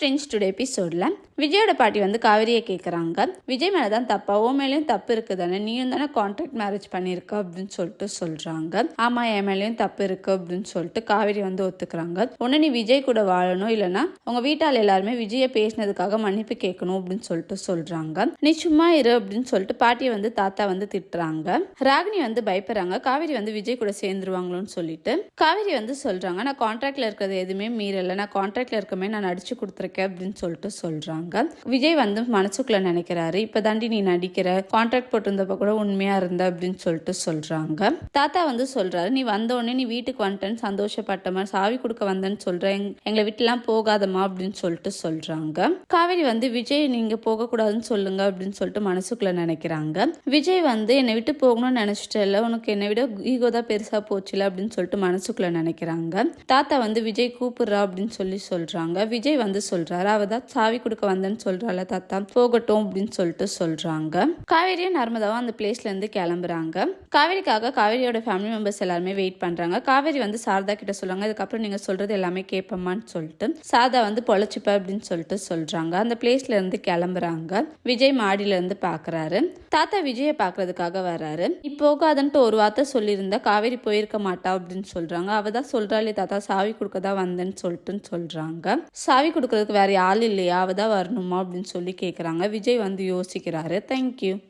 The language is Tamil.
ஃப்ரெண்ட்ஸ் டுடே எபிசோடில் விஜயோட பாட்டி வந்து காவிரியை கேட்குறாங்க விஜய் மேலே தான் தப்பா ஓ மேலேயும் தப்பு இருக்குது தானே நீயும் தானே கான்ட்ராக்ட் மேரேஜ் பண்ணியிருக்க அப்படின்னு சொல்லிட்டு சொல்கிறாங்க ஆமாம் என் மேலேயும் தப்பு இருக்கு அப்படின்னு சொல்லிட்டு காவிரி வந்து ஒத்துக்கிறாங்க. ஒன்று நீ விஜய் கூட வாழணும் இல்லைன்னா உங்கள் வீட்டால் எல்லாருமே விஜயை பேசினதுக்காக மன்னிப்பு கேட்கணும் அப்படின்னு சொல்லிட்டு சொல்கிறாங்க நீ சும்மா இரு அப்படின்னு சொல்லிட்டு பாட்டியை வந்து தாத்தா வந்து திட்டுறாங்க. ராகினி வந்து பயப்படுறாங்க. காவிரி வந்து விஜய் கூட சேர்ந்துருவாங்களோன்னு சொல்லிட்டு. காவிரி வந்து சொல்கிறாங்க நான் கான்ட்ராக்டில் இருக்கிறது எதுவுமே மீறலை. நான் கான்ட்ராக்டில் இருக்கமே நான் நடிச்சு கொடுத்துருக்கேன். அப்படின்னு சொல்லிட்டு சொல்றாங்க. விஜய் வந்து மனசுக்குள்ள நினைக்கிறாரு இப்போ தாண்டி நீ நடிக்கிற கான்ட்ராக்ட் போட்டிருந்தப்ப கூட உண்மையா இருந்த அப்படின்னு சொல்லிட்டு சொல்றாங்க. தாத்தா வந்து சொல்றாரு நீ வந்த உடனே நீ வீட்டுக்கு வந்துட்டேன்னு சந்தோஷப்பட்டமா சாவி கொடுக்க வந்தேன்னு சொல்றேன் எங்களை விட்டுலாம் போகாதம்மா அப்படின்னு சொல்லிட்டு சொல்றாங்க. காவேரி வந்து விஜய் நீங்கள் போகக்கூடாதுன்னு சொல்லுங்க அப்படின்னு சொல்லிட்டு மனசுக்குள்ள நினைக்கிறாங்க. விஜய் வந்து என்னை விட்டு போகணும்னு நினச்சிட்டல உனக்கு என்னை விட ஈகோ தான் பெருசா போச்சுல அப்படின்னு சொல்லிட்டு மனசுக்குள்ள நினைக்கிறாங்க. தாத்தா வந்து விஜய் கூப்பிடுறா அப்படின்னு சொல்லி சொல்றாங்க. விஜய் வந்து சொல்றாரு. அவ தான் சாவி கொடுக்க வந்தேன்னு சொல்றாள் தாத்தா. போகட்டும் அப்படின்னு சொல்லிட்டு சொல்றாங்க. காவேரியும் நர்மதாவும் அந்த பிளேஸ்ல இருந்து கிளம்புறாங்க. காவேரிக்காக காவேரியோட ஃபேமிலி மெம்பர்ஸ் எல்லாருமே வெயிட் பண்றாங்க. காவேரி வந்து சாரதா கிட்ட சொல்றாங்க. இதுக்கப்புறம் நீங்க சொல்றது எல்லாமே கேட்போமான்னு சொல்லிட்டு சாரதா வந்து பொழைச்சிப்ப அப்படின்னு சொல்லிட்டு சொல்றாங்க. அந்த பிளேஸ்ல இருந்து கிளம்புறாங்க. விஜய் மாடியில இருந்து பாக்குறாரு. தாத்தா விஜயை பார்க்கறதுக்காக வர்றாரு. நீ போகாதன்ட்டு ஒரு வார்த்தை சொல்லியிருந்தா காவேரி போயிருக்க மாட்டா அப்படின்னு சொல்றாங்க. அவ தான் சொல்றாளே தாத்தா சாவி கொடுக்க தான் வந்தேன்னு சொல்லிட்டுன்னு சொல்றாங்க. சாவி கொடுக்கறதுக்கு வேற ஆள் இல்லையா? அவ தான் வரணுமா? அப்படின்னு சொல்லி கேட்குறாங்க விஜய் வந்து யோசிக்கிறாரு. தேங்க்யூ